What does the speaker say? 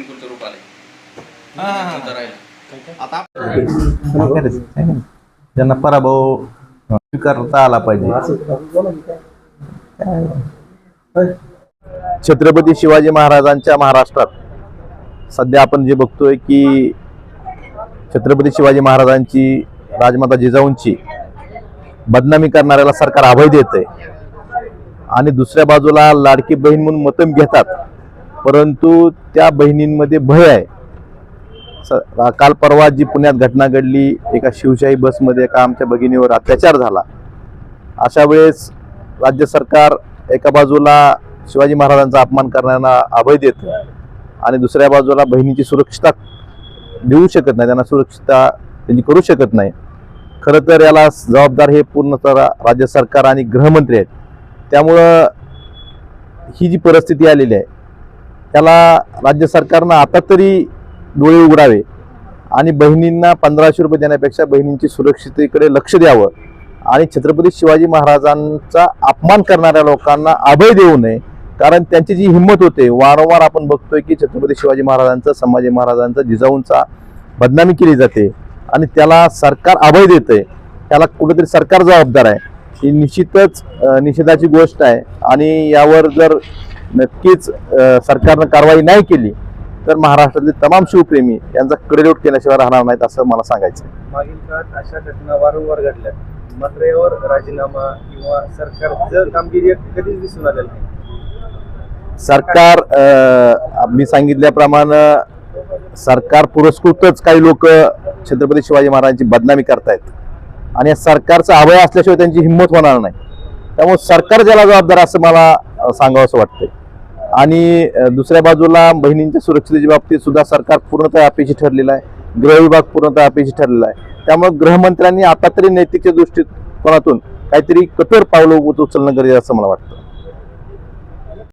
रूप त्यांना पराभव स्वीकारता आला पाहिजे. छत्रपती शिवाजी महाराजांच्या महाराष्ट्रात सध्या आपण जे बघतोय की छत्रपती शिवाजी महाराजांची राजमाता जिजाऊंची बदनामी करणाऱ्याला सरकार अभय देत आहे आणि दुसऱ्या बाजूला लाडकी बहीण म्हणून मतम घेतात. परंतु त्या बहिणींमध्ये भय आहे. स- काल परवा जी पुण्यात घटना घडली एका शिवशाही बसमध्ये एका आमच्या भगिनीवर अत्याचार झाला. अशा वेळेस राज्य सरकार एका बाजूला शिवाजी महाराजांचा अपमान करण्याला अभय देत आणि दुसऱ्या बाजूला बहिणीची सुरक्षितता देऊ शकत नाही त्यांना सुरक्षितता त्यांची करू शकत नाही. खरं तर याला जबाबदार हे पूर्णतः राज्य सरकार आणि गृहमंत्री आहेत. त्यामुळं ही जी परिस्थिती आलेली आहे त्याला राज्य सरकारनं आता तरी डोळे उघडावे आणि बहिणींना पंधराशे रुपये देण्यापेक्षा बहिणींची सुरक्षितेकडे लक्ष द्यावं आणि छत्रपती शिवाजी महाराजांचा अपमान करणाऱ्या लोकांना अभय देऊ नये. कारण त्यांची जी हिंमत होते वारंवार आपण बघतोय की छत्रपती शिवाजी महाराजांचा संभाजी महाराजांचा जिजाऊंचा बदनामी केली जाते आणि त्याला सरकार अभय देतंय. त्याला कुठेतरी सरकार जबाबदार आहे. ही निश्चितच निषेधाची गोष्ट आहे. आणि यावर जर नक्कीच सरकारनं कारवाई नाही केली तर महाराष्ट्रातले तमाम शिवप्रेमी यांचा कडेलोट केल्याशिवाय राहणार नाहीत असं मला सांगायचं. मागील काळात अशा घटना वारंवार घडल्या. मात्र यावर राजीनामा किंवा सरकारचं कामगिरी कधीच दिसून आलेलं नाही. सरकार मी सांगितल्याप्रमाणे सरकार पुरस्कृतच काही लोक छत्रपती शिवाजी महाराजांची बदनामी करतायत. आणि सरकारचा अभय असल्याशिवाय त्यांची हिंमत होणार नाही. त्यामुळे सरकार ज्याला जबाबदार असं मला सांगावं असं वाटतंय. आणि दुसऱ्या बाजूला बहिणींच्या सुरक्षितेच्या बाबतीत सुद्धा सरकार पूर्णतः अपेक्षित ठरलेलं आहे. गृह विभाग पूर्णतः अपेक्षित ठरलेला आहे. त्यामुळे गृहमंत्र्यांनी आता तरी नैतिकच्या दृष्टिकोनातून काहीतरी कठोर पावलं उचलणं गरजेचं असं मला वाटतं.